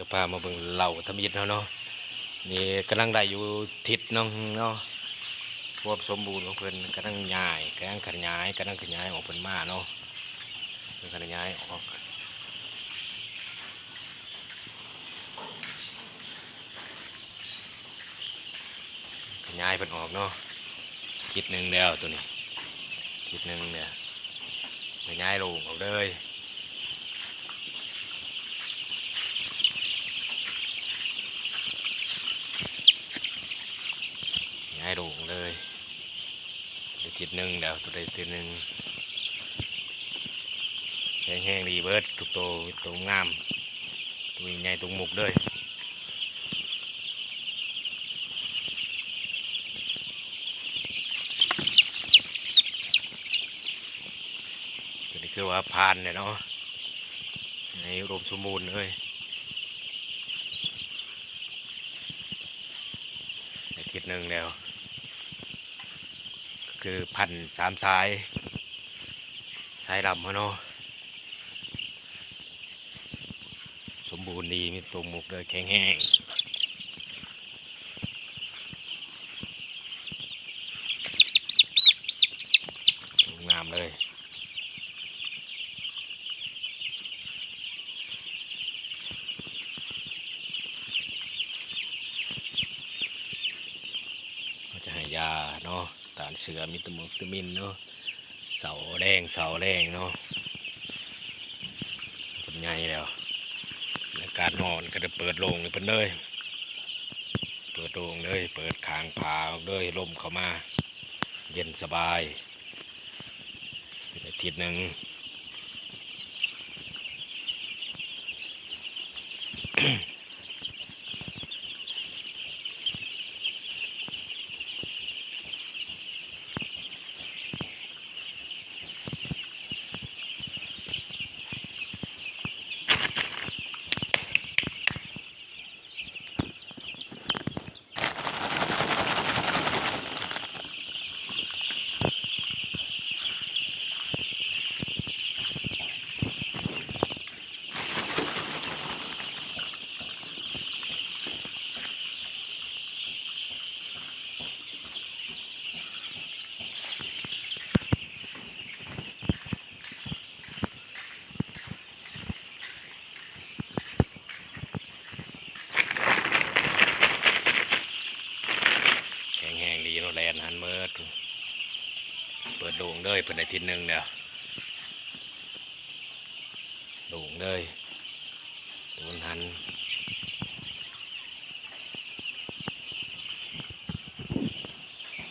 จะพามาเบิ่งเหล่าทมิตรเนาะเนาะนี่กำลังได้อยู่ทิศเนาะเนาะความสมบูรณ์ของเพิ่นกำลังย้ายกำลังขยายกำลังขยายออกเพิ่นมาเนาะขยายออกขยายเพิ่นออกเนาะทิศหนึ่งแล้วตัวนี้ทิศหนึ่งเนี่ยขยายลงออกเลยายลงเลยได้ทิศหนึ่งเดี๋ยวตัวใดทิศหนึ่งแห้งๆดีเบิดทุกตัวตัวงาม ตัวใหญ่ตัวมุกเลยตัวนี้คือว่าพานเนี่ยเนาะในรมสมบูรณ์เลยได้ทิศหนึ่งแล้ว คือพันสามสาย สายดำเขาเนาะสมบูรณ์ดีมีตัวหมุกเลยแข็งแห้งงามเลยจะให้ยาเนาะ ตานเสือมีตะมุกตะมินเนาะเสาแดงเสาแดงเนาะเป็นไงแล้วอากาศนอนก็จะเปิดโลงเลยเพิ่นเลยเปิดโลงเลยเปิดคางผาเลยลมเข้ามา เย็นสบายเป็นอาทิตย์หนึ่ง นหันเมิดเปิดดวงเลยเปิดในทีหนึ่งเดียดวงเลยดวงหัน